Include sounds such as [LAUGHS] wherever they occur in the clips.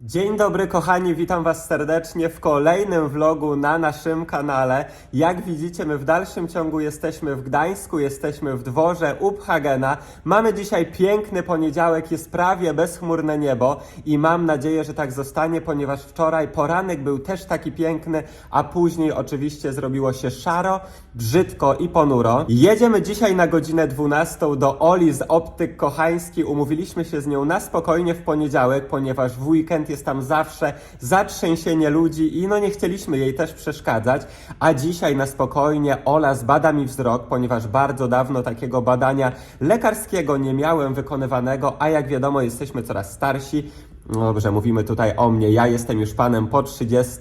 Dzień dobry kochani, witam Was serdecznie w kolejnym vlogu na naszym kanale. Jak widzicie, my w dalszym ciągu jesteśmy w Gdańsku, jesteśmy w dworze Uphagena. Mamy dzisiaj piękny poniedziałek, jest prawie bezchmurne niebo i mam nadzieję, że tak zostanie, ponieważ wczoraj poranek był też taki piękny, a później oczywiście zrobiło się szaro, brzydko i ponuro. Jedziemy dzisiaj na godzinę 12 do Oli z Optyk Kochański. Umówiliśmy się z nią na spokojnie w poniedziałek, ponieważ w weekend jest tam zawsze zatrzęsienie ludzi i no nie chcieliśmy jej też przeszkadzać. A dzisiaj na spokojnie Ola zbada mi wzrok, ponieważ bardzo dawno takiego badania lekarskiego nie miałem wykonywanego, a jak wiadomo jesteśmy coraz starsi. Dobrze, mówimy tutaj o mnie. Ja jestem już panem po 30,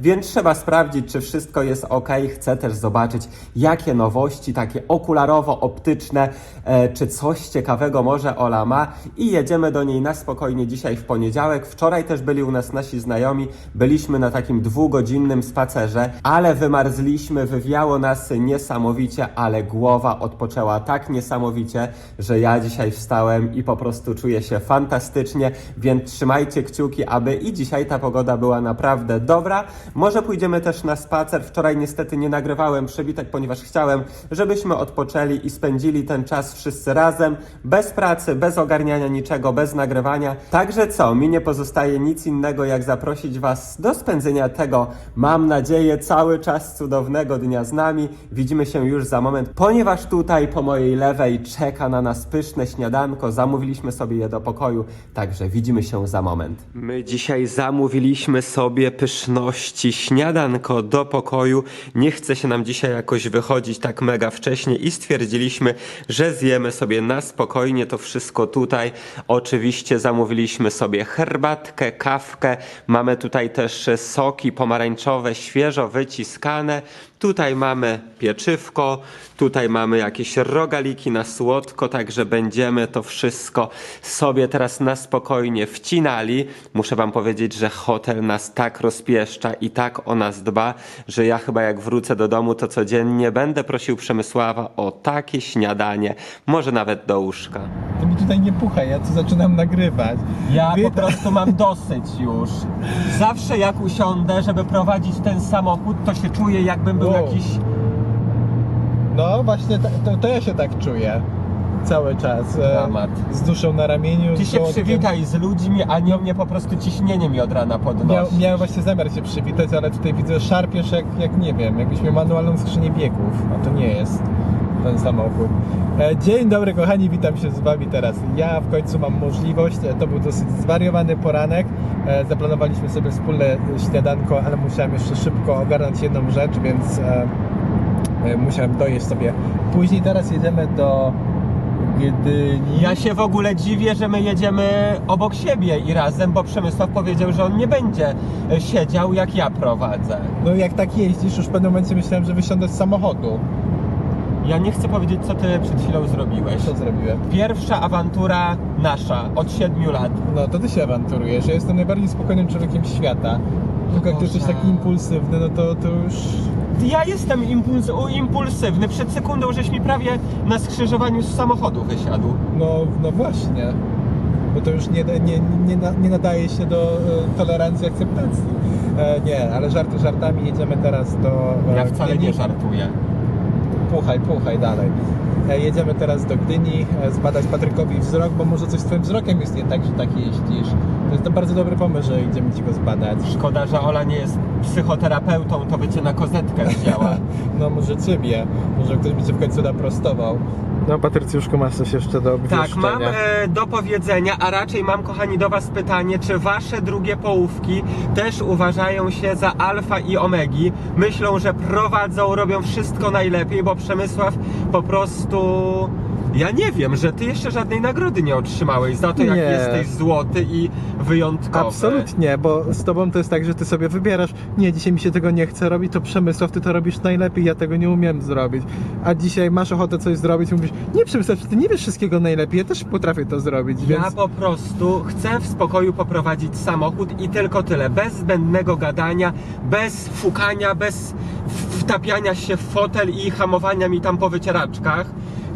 więc trzeba sprawdzić, czy wszystko jest ok. Chcę też zobaczyć, jakie nowości, takie okularowo-optyczne, e, czy coś ciekawego może Ola ma. I jedziemy do niej na spokojnie dzisiaj w poniedziałek. Wczoraj też byli u nas nasi znajomi. Byliśmy na takim dwugodzinnym spacerze, ale wymarzliśmy, wywiało nas niesamowicie, ale głowa odpoczęła tak niesamowicie, że ja dzisiaj wstałem i po prostu czuję się fantastycznie, więc trzymajcie kciuki, aby i dzisiaj ta pogoda była naprawdę dobra. Może pójdziemy też na spacer. Wczoraj niestety nie nagrywałem przebitek, ponieważ chciałem, żebyśmy odpoczęli i spędzili ten czas wszyscy razem, bez pracy, bez ogarniania niczego, bez nagrywania. Także co, mi nie pozostaje nic innego, jak zaprosić Was do spędzenia tego, mam nadzieję, cały czas cudownego dnia z nami. Widzimy się już za moment, ponieważ tutaj po mojej lewej czeka na nas pyszne śniadanko. Zamówiliśmy sobie je do pokoju, także widzimy się za moment. My dzisiaj zamówiliśmy sobie pyszności, śniadanko do pokoju. Nie chce się nam dzisiaj jakoś wychodzić tak mega wcześnie i stwierdziliśmy, że zjemy sobie na spokojnie to wszystko tutaj. Oczywiście zamówiliśmy sobie herbatkę, kawkę. Mamy tutaj też soki pomarańczowe, świeżo wyciskane. Tutaj mamy pieczywko, tutaj mamy jakieś rogaliki na słodko, także będziemy to wszystko sobie teraz na spokojnie wcinali. Muszę wam powiedzieć, że hotel nas tak rozpieszcza i tak o nas dba, że ja chyba jak wrócę do domu, to codziennie będę prosił Przemysława o takie śniadanie, może nawet do łóżka. To mi tutaj nie puchaj, ja tu zaczynam nagrywać. Ja Wy- po prostu mam dosyć już. Zawsze jak usiądę, żeby prowadzić ten samochód, to się czuję jakbym był Wow. jakiś No właśnie, to, to ja się tak czuję cały czas. e, Dramat. Z duszą na ramieniu. Ty się przywitaj z ludźmi, a nie mnie po prostu ciśnienie mi od rana podnosi. Miał, miałem właśnie zamiar się przywitać, ale tutaj widzę szarpiesz jak, jak nie wiem, jakbyś miał manualną skrzynię biegów, a to nie jest ten samochód. E, Dzień dobry kochani, witam się z Wami teraz. Ja w końcu mam możliwość, e, to był dosyć zwariowany poranek. E, Zaplanowaliśmy sobie wspólne śniadanko, ale musiałem jeszcze szybko ogarnąć jedną rzecz, więc musiałem dojeść sobie później. Teraz jedziemy do Gdyni. Ja się w ogóle dziwię, że my jedziemy obok siebie i razem, bo Przemysław powiedział, że on nie będzie siedział jak ja prowadzę. No jak tak jeździsz, już w pewnym momencie myślałem, że wysiądę z samochodu. Ja nie chcę powiedzieć, co ty przed chwilą zrobiłeś. Co zrobiłem? Pierwsza awantura nasza od siedmiu lat. No to ty się awanturujesz. Ja jestem najbardziej spokojnym człowiekiem świata. Tylko jak ty jesteś taki impulsywny, no to, to już... Ja jestem impuls, u- impulsywny. Przed sekundą żeś mi prawie na skrzyżowaniu z samochodu wysiadł. No, no właśnie. Bo to już nie, nie, nie, nie nadaje się do e, tolerancji, akceptacji. E, nie, ale żarty żartami. Jedziemy teraz do... e, Ja wcale Gdyni. nie żartuję. Puchaj, puchaj dalej. E, jedziemy teraz do Gdyni, e, zbadać Patrykowi wzrok, bo może coś z twoim wzrokiem jest nie tak, że tak jeździsz. To jest to bardzo dobry pomysł, że idziemy ci go zbadać. Szkoda, że Ola nie jest psychoterapeutą, to by cię na kozetkę wzięła. [LAUGHS] No może ciebie, może ktoś by cię w końcu naprostował. No Patrycjuszku, masz coś jeszcze do Tak, mam e, do powiedzenia, a raczej mam, kochani, do Was pytanie, czy Wasze drugie połówki też uważają się za alfa i omegi? Myślą, że prowadzą, robią wszystko najlepiej, bo Przemysław po prostu... Ja nie wiem, że Ty jeszcze żadnej nagrody nie otrzymałeś za to, jak Nie. jesteś złoty i wyjątkowy. Absolutnie, bo z tobą to jest tak, że ty sobie wybierasz, nie, dzisiaj mi się tego nie chce robić, to Przemysław, ty to robisz najlepiej, ja tego nie umiem zrobić. A dzisiaj masz ochotę coś zrobić i mówisz, nie Przemysław, ty nie wiesz wszystkiego najlepiej, ja też potrafię to zrobić, więc... Ja po prostu chcę w spokoju poprowadzić samochód i tylko tyle. Bez zbędnego gadania, bez fukania, bez w- wtapiania się w fotel i hamowania mi tam po wycieraczkach.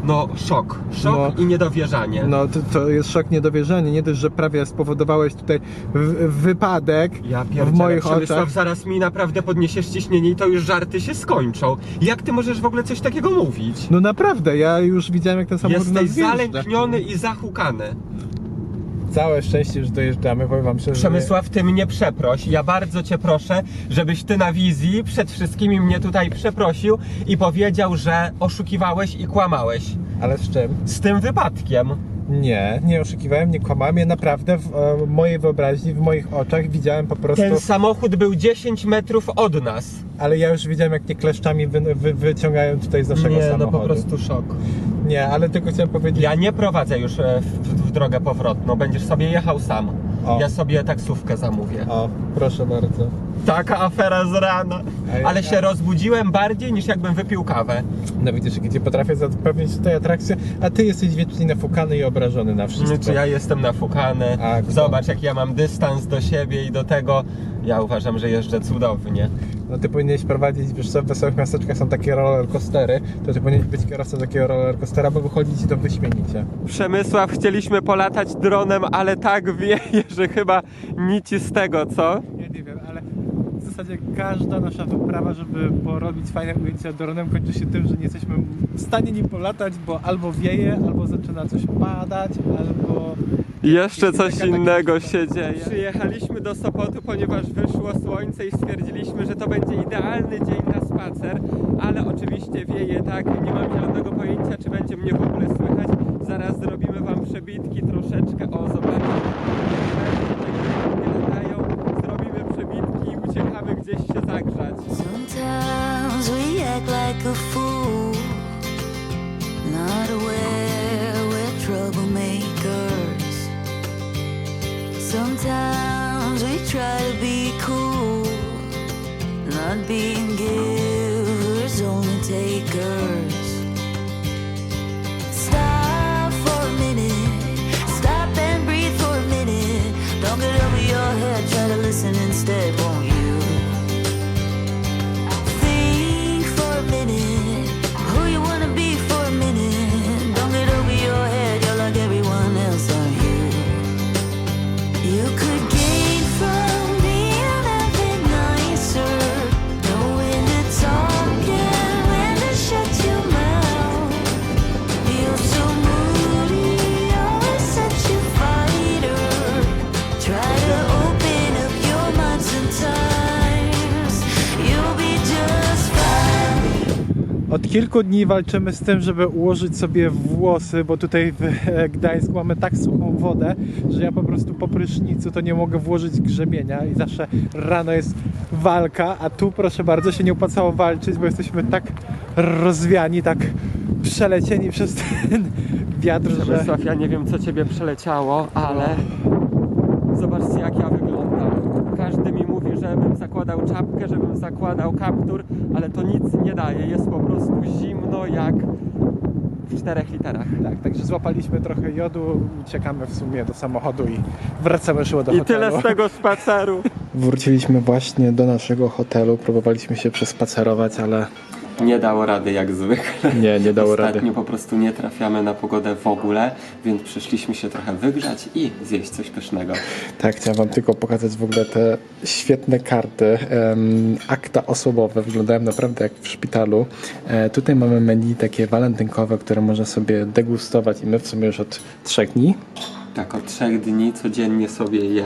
No szok, szok No. i niedowierzanie. No to, to jest szok, niedowierzanie. Nie dość, że prawie spowodowałeś tutaj w, wypadek Ja w moich Przemysław, oczach. zaraz mi naprawdę podniesiesz ciśnienie i to już żarty się skończą. Jak ty możesz w ogóle coś takiego mówić? No naprawdę, ja już widziałem jak ten samochód Jesteś zalękniony i zahukany. Całe szczęście, że dojeżdżamy, powiem wam szczerze. Przemysław, ty mnie przeproś. Ja bardzo cię proszę, żebyś ty na wizji przed wszystkimi mnie tutaj przeprosił i powiedział, że oszukiwałeś i kłamałeś. Ale z czym? Z tym wypadkiem. Nie, nie oszukiwałem, nie kłamałem. Ja naprawdę w e, mojej wyobraźni, w moich oczach widziałem po prostu... Ten samochód był 10 metrów od nas. Ale ja już widziałem, jak nie kleszczami wy, wy, wyciągają tutaj z naszego Nie, no samochodu. po prostu szok. Nie, ale tylko chciałem powiedzieć... Ja nie prowadzę już e, w, w drogę powrotną, będziesz sobie jechał sam. O. Ja sobie taksówkę zamówię. O, proszę bardzo. Taka afera z rana. Ale się rozbudziłem bardziej niż jakbym wypił kawę. No widzisz, gdzie potrafię zapewnić tutaj atrakcję, a ty jesteś wiecznie nafukany i obrażony na wszystko. Czy ja jestem nafukany? A, kto? Zobacz, jaki ja mam dystans do siebie i do tego. Ja uważam, że jeżdżę cudownie. No ty powinieneś prowadzić, wiesz co, w wesołych miasteczkach są takie roller coastery, to ty powinieneś być kierowcą takiego roller coastera, bo wychodzi ci to wyśmienicie. Przemysław, chcieliśmy polatać dronem, ale tak wieje, [LAUGHS] że chyba nic z tego, co? Ja nie wiem, ale w zasadzie każda nasza wyprawa, żeby porobić fajne ujęcia dronem kończy się tym, że nie jesteśmy w stanie nim polatać, bo albo wieje, albo zaczyna coś padać, albo... Jeszcze coś taka- taka innego historia. się dzieje. Przyjechaliśmy do Sopotu, ponieważ wyszło słońce i stwierdziliśmy, że to będzie idealny dzień na spacer, ale oczywiście wieje tak, nie mam zielonego pojęcia, czy będzie mnie w ogóle słychać. Zaraz zrobimy wam przebitki troszeczkę, o zobaczcie, Sometimes we act like a fool, not aware we're troublemakers. Sometimes we try to be cool, not being givers, kilku dni walczymy z tym, żeby ułożyć sobie włosy, bo tutaj w e, Gdańsku mamy tak suchą wodę, że ja po prostu po prysznicu to nie mogę włożyć grzebienia i zawsze rano jest walka, a tu proszę bardzo się nie opłacało walczyć, bo jesteśmy tak rozwiani, tak przelecieni przez ten wiatr, że... Przemysław, ja nie wiem co ciebie przeleciało, ale zobaczcie jak ja wyglądam. Każdy mi mówi, żebym zakładał czapkę, żebym zakładał kaptur, ale to nic nie daje. Jest po prostu zimno jak w czterech literach. Tak, także złapaliśmy trochę jodu, uciekamy w sumie do samochodu i wracamy szło do I hotelu. tyle z tego spaceru. [LAUGHS] Wróciliśmy właśnie do naszego hotelu, próbowaliśmy się przespacerować, ale Nie dało rady jak zwykle. nie, nie dało Ostatnio rady. po prostu nie trafiamy na pogodę w ogóle, więc przyszliśmy się trochę wygrzać i zjeść coś pysznego. Tak, chciałem wam tylko pokazać w ogóle te świetne karty, em, akta osobowe, wyglądają naprawdę jak w szpitalu. E, tutaj mamy menu takie walentynkowe, które można sobie degustować i my w sumie już od trzech dni. Tak, od trzech dni codziennie sobie je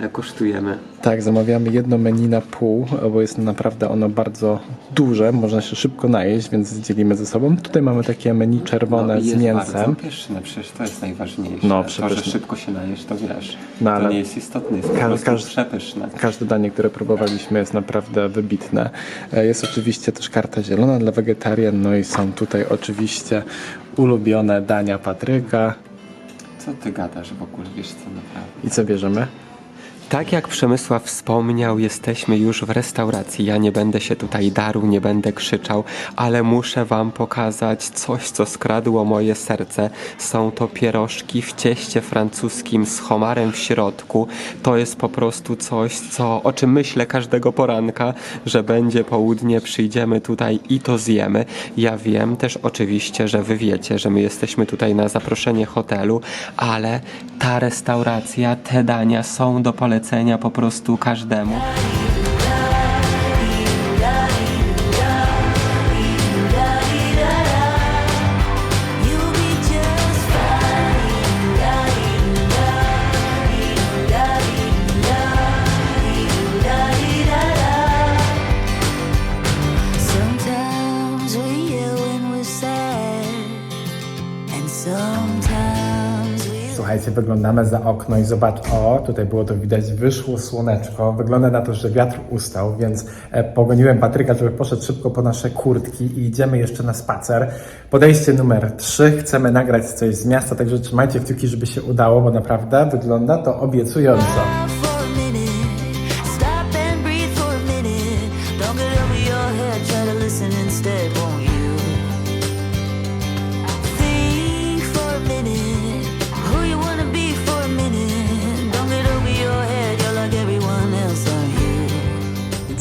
e, kosztujemy. Tak, zamawiamy jedno menu na pół, bo jest naprawdę ono bardzo duże, można się szybko najeść, więc dzielimy ze sobą. Tutaj mamy takie menu czerwone No z jest mięsem. bardzo pyszne, przecież to jest najważniejsze. No, to, że przepyszne. szybko się najesz, to wiesz. No, To nie jest istotne, jest Ka- każdy- przepyszne. Każde danie, które próbowaliśmy jest naprawdę wybitne. E, Jest oczywiście też karta zielona dla wegetarian, no i są tutaj oczywiście ulubione dania Patryka. Co ty gadasz w ogóle, wiesz co naprawdę? I co bierzemy? Tak jak Przemysław wspomniał, jesteśmy już w restauracji. Ja nie będę się tutaj darł, nie będę krzyczał, ale muszę Wam pokazać coś, co skradło moje serce. Są to pierożki w cieście francuskim z homarem w środku. To jest po prostu coś, co, o czym myślę każdego poranka, że będzie południe, przyjdziemy tutaj i to zjemy. Ja wiem też oczywiście, że Wy wiecie, że my jesteśmy tutaj na zaproszenie hotelu, ale ta restauracja, te dania są do polecenia po prostu każdemu. Sometimes. Słuchajcie, wyglądamy za okno i zobacz, o, tutaj było to widać, wyszło słoneczko. Wygląda na to, że wiatr ustał, więc e, pogoniłem Patryka, żeby poszedł szybko po nasze kurtki i idziemy jeszcze na spacer. Podejście numer 3. Chcemy nagrać coś z miasta, także trzymajcie kciuki, żeby się udało, bo naprawdę wygląda to obiecująco.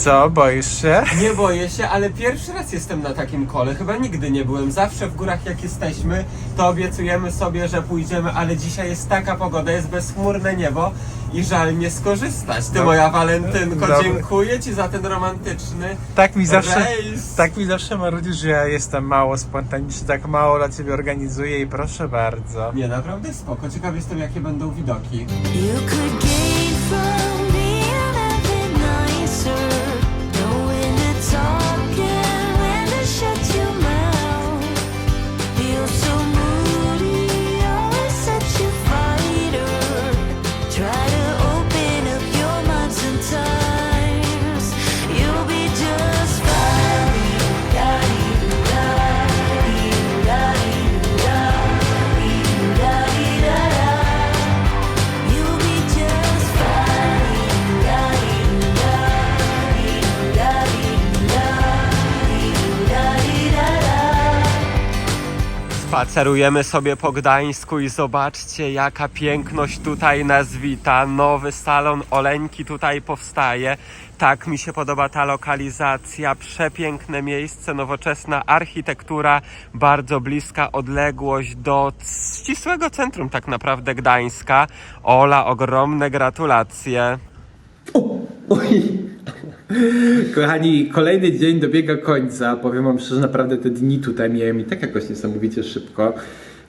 Co, boisz się? Nie boję się, ale pierwszy raz jestem na takim kole. Chyba nigdy nie byłem. Zawsze w górach jak jesteśmy, to obiecujemy sobie, że pójdziemy, ale dzisiaj jest taka pogoda, jest bezchmurne niebo i żal nie skorzystać. Ty No. moja walentynko, dziękuję Ci za ten romantyczny Tak mi zawsze, rejs. tak mi zawsze marudzisz, że ja jestem mało spontaniczny, tak mało dla ciebie organizuję i proszę bardzo. Nie, naprawdę spoko. Ciekaw jestem jakie będą widoki. You could Spacerujemy sobie po Gdańsku i zobaczcie jaka piękność tutaj nas wita. Nowy salon Oleńki tutaj powstaje. Tak mi się podoba ta lokalizacja. Przepiękne miejsce, nowoczesna architektura, bardzo bliska odległość do ścisłego centrum tak naprawdę Gdańska. Ola, ogromne gratulacje. Kochani, kolejny dzień dobiega końca. Powiem wam szczerze, naprawdę te dni tutaj miałem i tak jakoś niesamowicie szybko.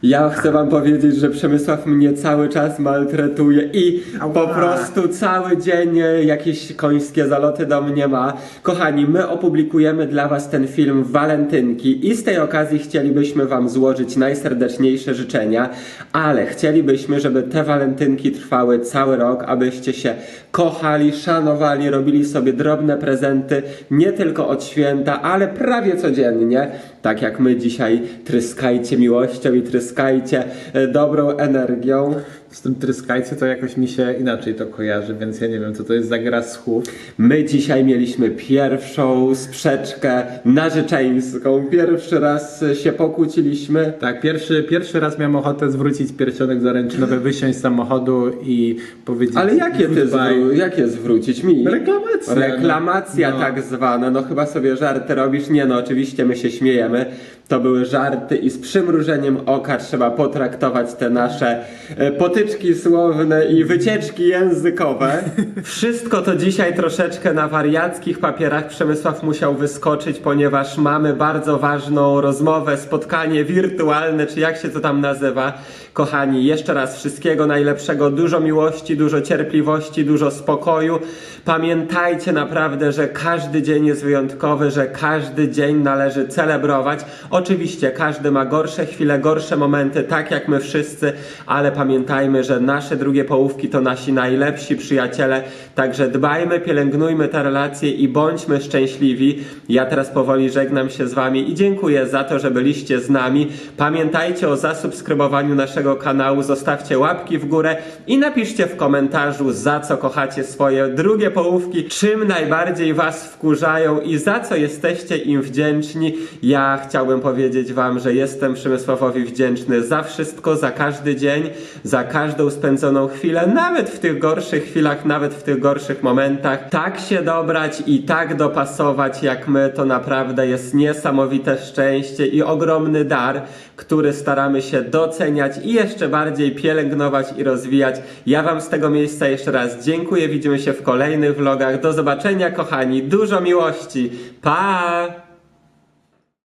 Ja chcę wam powiedzieć, że Przemysław mnie cały czas maltretuje i po prostu cały dzień e, jakieś końskie zaloty do mnie ma. Kochani, my opublikujemy dla was ten film Walentynki i z tej okazji chcielibyśmy wam złożyć najserdeczniejsze życzenia, ale chcielibyśmy, żeby te walentynki trwały cały rok, abyście się kochali, szanowali, robili sobie drobne prezenty, nie tylko od święta, ale prawie codziennie, tak jak my dzisiaj. Tryskajcie miłością i tryskajcie e, dobrą energią. Z tym tryskajcie to jakoś mi się inaczej to kojarzy, więc ja nie wiem, co to jest za gra słów. My dzisiaj mieliśmy pierwszą sprzeczkę narzeczeńską. Pierwszy raz się pokłócilimy. Tak, pierwszy, pierwszy raz miałem ochotę zwrócić pierścionek zaręczynowy, wysiąść z samochodu i powiedzieć Ale jakie ty zwró- jakie zwrócić mi? Reklamacja. Reklamacja No. tak zwana, no chyba sobie żarty robisz. Nie no, oczywiście my się śmiejemy. To były żarty i z przymrużeniem oka trzeba potraktować te nasze e, potyczki słowne i wycieczki językowe. Wszystko to dzisiaj troszeczkę na wariackich papierach Przemysław musiał wyskoczyć, ponieważ mamy bardzo ważną rozmowę, spotkanie wirtualne, czy jak się to tam nazywa. Kochani, jeszcze raz wszystkiego najlepszego, dużo miłości, dużo cierpliwości, dużo spokoju. Pamiętajcie naprawdę, że każdy dzień jest wyjątkowy, że każdy dzień należy celebrować. Oczywiście każdy ma gorsze chwile, gorsze momenty, tak jak my wszyscy, ale pamiętajmy, Pamiętajmy, że nasze drugie połówki to nasi najlepsi przyjaciele, także dbajmy, pielęgnujmy te relacje i bądźmy szczęśliwi. Ja teraz powoli żegnam się z Wami i dziękuję za to, że byliście z nami. Pamiętajcie o zasubskrybowaniu naszego kanału, zostawcie łapki w górę i napiszcie w komentarzu, za co kochacie swoje drugie połówki, czym najbardziej Was wkurzają i za co jesteście im wdzięczni. Ja chciałbym powiedzieć Wam, że jestem Przemysławowi wdzięczny za wszystko, za każdy dzień, za każdą spędzoną chwilę, nawet w tych gorszych chwilach, nawet w tych gorszych momentach. Tak się dobrać i tak dopasować jak my, to naprawdę jest niesamowite szczęście i ogromny dar, który staramy się doceniać i jeszcze bardziej pielęgnować i rozwijać. Ja Wam z tego miejsca jeszcze raz dziękuję. Widzimy się w kolejnych vlogach. Do zobaczenia, kochani. Dużo miłości. Pa!